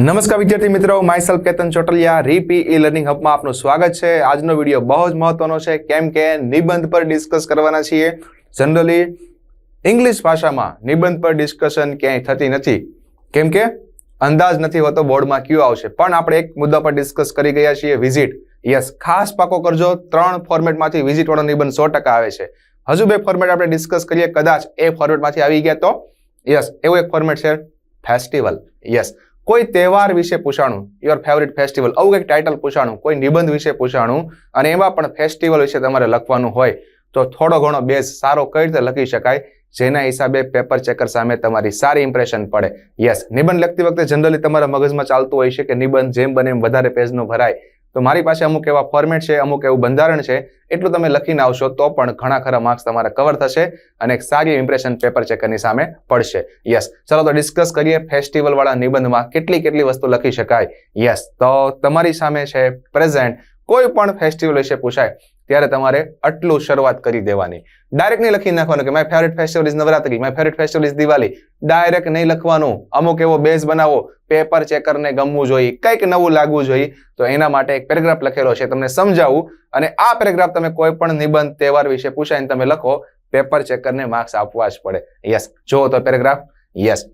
નમસ્કાર વિદ્યાર્થી મિત્રો માય સેલ્ફ કેતન ચોટલિયા, રીપી ઈ લર્નિંગ હબમાં આપનું સ્વાગત છે. આજનો વીડિયો બહુ જ મહત્વનો છે, કેમ કે નિબંધ પર ડિસ્કસ કરવાના છીએ. જનરલી ઇંગ્લિશ ભાષામાં નિબંધ પર ડિસ્કશન ક્યાંય થતી નથી. કેમ કે અંદાજ નથી હોતો બોર્ડમાં કયું આવશે. પણ આપણે એક મુદ્દા પર ડિસ્કસ કરી ગયા છીએ વિઝિટ યસ ખાસ પાકો કરજો, ત્રણ ફોર્મેટમાંથી વિઝિટવાળો નિબંધ સો આવે છે. હજુ બે ફોર્મેટ આપણે ડિસ્કસ કરીએ, કદાચ એ ફોર્મેટમાંથી આવી ગયા તો. યસ એવું એક ફોર્મેટ છે ફેસ્ટિવલ યસ કોઈ તહેવાર વિશે પૂછાણું? યોર ફેવરિટ ફેસ્ટિવલ આવું કંઈક ટાઇટલ પૂછાણું, કોઈ નિબંધ વિશે પૂછાણું અને એમાં પણ ફેસ્ટિવલ વિશે તમારે લખવાનું હોય તો થોડો ઘણો બેઝ સારો કઈ રીતે લખી શકાય? જેના હિસાબે પેપર ચેકર સામે તમારી સારી ઇમ્પ્રેશન પડે. યસ નિબંધ લખતી વખતે જનરલી તમારા મગજમાં ચાલતું હોય છે કે નિબંધ જેમ બને એમ વધારે પેજનો ભરાય. તો મારી પાસે અમુક એવા ફોર્મેટ છે, અમુક એવું બંધારણ છે, એટલું તમે લખીને આવશો તો પણ ઘણા ખરા માર્ક્સ તમારા કવર થશે અને એક સારી ઇમ્પ્રેશન પેપર ચેકરની સામે પડશે. યસ ચલો તો ડિસ્કસ કરીએ ફેસ્ટિવલવાળા નિબંધમાં કેટલી કેટલી વસ્તુ લખી શકાય. યસ તો તમારી સામે છે પ્રેઝન્ટ કોઈ પણ ફેસ્ટિવલ વિશે પૂછાય, ત્યારે તમારે આટલું શરૂઆત કરી દેવાની. ડાયરેક્ટ નહીં લખી નાખવાનું કે my favourite festival is Navratri my favourite festival is Diwali direct નહીં લખવાનું. અમુક એવો બેઝ બનાવો પેપર ચેકરને ગમવું જોઈએ, કંઈક નવું લાગવું જોઈએ. તો એના માટે એક પેરેગ્રાફ લખેલો છે, તમને સમજાવું. અને આ પેરેગ્રાફ તમે કોઈ પણ નિબંધ, તહેવાર વિશે પૂછાય તમે લખો પેપર ચેકરને માર્ક્સ આપવા જ પડે. યસ જુઓ તો paragraph yes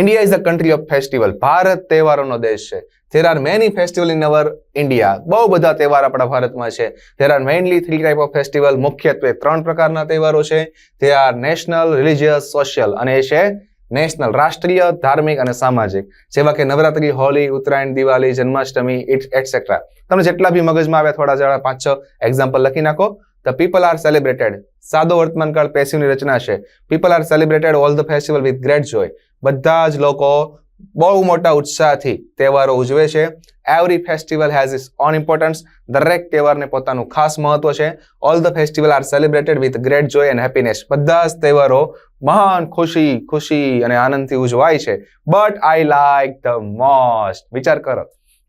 India is a country of festival Bharat તહેવારોનો દેશ છે. There are many festival in our India બહુ બધા તહેવાર આપણા ભારતમાં છે. There are mainly three type of festival મુખ્યત્વે ત્રણ પ્રકારના તહેવારો છે. તે આર નેશનલ રિલિજિયસ સોશિયલ અને એ છે નેશનલ રાષ્ટ્રીય, ધાર્મિક અને સામાજિક. જેવા કે નવરાત્રી હોલી ઉત્તરાયણ, દિવાળી, જન્માષ્ટમી એટસેટ્રા તમને જેટલા બી મગજમાં આવ્યા થોડા જણા પાંચ, છ એક્ઝામ્પલ લખી નાખો. ધ પીપલ આર સેલિબ્રેટેડ સાદો વર્તમાનકાળ પેસિવની રચના છે. People are celebrated all the festival with great joy બધા જ લોકો બહુ મોટા ઉત્સાહથી તહેવારો ઉજવે છે. Every festival has its own importance દરેક તહેવારને પોતાનું ખાસ મહત્વ છે. All the festival are celebrated with great joy and happiness બધા જ તહેવારો મહાન ખુશી ખુશી અને આનંદથી ઉજવાય છે. But I like the most વિચાર કરો.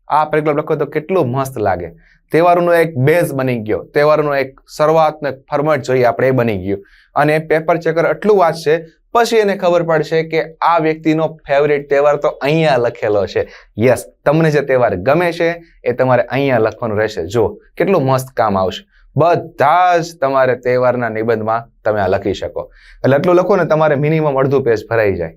આ પેરેગ્રાફ લખો તો કેટલું મસ્ત લાગે. તહેવારોનો એક બેઝ બની ગયો. તહેવારોનો એક શરૂઆતનો એક ફોર્મેટ જોઈએ આપણે, એ બની ગયું. અને પેપર ચેકર એટલું વાંચશે, પછી એને ખબર પડશે કે આ વ્યક્તિનો ફેવરેટ તહેવાર તો અહીંયા લખેલો છે. યસ તમને જે તહેવાર ગમે છે, એ તમારે અહીંયા લખવાનું રહેશે. જો કેટલું મસ્ત કામ આવશે. બધા જ તમારે તહેવારના નિબંધમાં તમે આ લખી શકો. એટલે એટલું લખો ને તમારે મિનિમમ અડધું પેજ ભરાઈ જાય.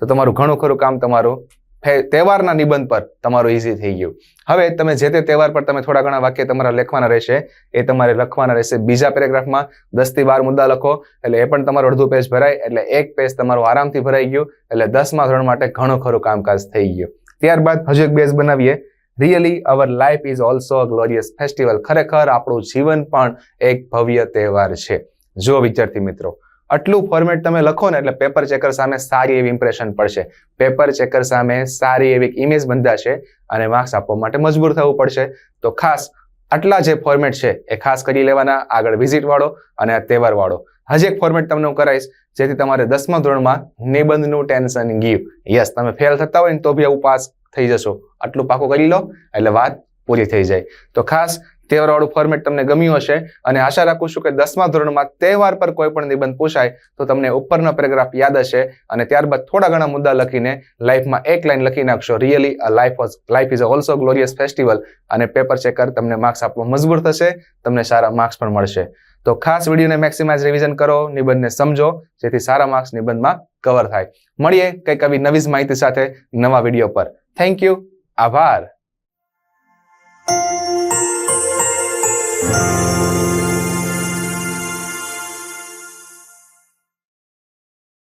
તો તમારું ઘણું ખરું કામ તમારું તહેવારના નિબંધ પર તમારું ઇઝી થઈ ગયું. હવે તમે જે તે તહેવાર પર તમે થોડા ઘણા વાક્ય તમારા લખવાના રહેશે, એ તમારે લખવાના રહેશે. બીજા પેરેગ્રાફમાં દસથી બાર મુદ્દા લખો, એટલે એ પણ તમારું અડધું પેજ ભરાય, એટલે એક પેજ તમારું આરામથી ભરાઈ ગયું, એટલે દસમા ધોરણ માટે ઘણું ખરું કામકાજ થઈ ગયું. ત્યારબાદ હજુ એક બેઝ બનાવીએ. Really our life is also a glorious festival ખરેખર આપણું જીવન પણ એક ભવ્ય તહેવાર છે. જો વિદ્યાર્થી મિત્રો આટલું ફોર્મેટ તમે લખો ને એટલે પેપર ચેકર સામે સારી એવી ઇમ્પ્રેશન પડશે. પેપર ચેકર સામે સારી એવી ઇમેજ બંધાશે અને માર્ક્સ આપવા માટે મજબૂર થવું પડશે. તો ખાસ આટલા જે ફોર્મેટ છે એ ખાસ કરી લેવાના. આગળ વિઝિટ વાળો અને તહેવાર વાળો. હજી એક ફોર્મેટ તમને હું કરાવીશ, જેથી તમારે દસમા ધોરણમાં નિબંધનું ટેન્શન ગીવ યસ તમે ફેલ થતા હોય ને તો બી આવું પાસ થઈ જશો. આટલું પાકું કરી લો, એટલે વાત પૂરી થઈ જાય. તો ખાસ તહેવારવાળું ફોર્મેટ તમને ગમ્યું હશે અને આશા રાખું છું કે દસમા ધોરણમાં તહેવાર પર કોઈ પણ નિબંધ પૂછાય તો તમને ઉપરનો પેરેગ્રાફ યાદ હશે અને ત્યારબાદ થોડા ઘણા મુદ્દા લખીને લાઈફમાં એક લાઈન લખી નાખશો. Really a life life is also glorious festival અને પેપર ચેકર તમને માર્ક્સ આપવા મજબૂર થશે, તમને સારા માર્ક્સ પણ મળશે. તો ખાસ વિડીયોને મેક્સિમાઇઝ રિવિઝન કરો, નિબંધને સમજો, જેથી સારા માર્ક્સ નિબંધમાં કવર થાય. મળીએ કંઈક આવી નવી માહિતી સાથે નવા વીડિયો પર. થેન્ક યુ આભાર.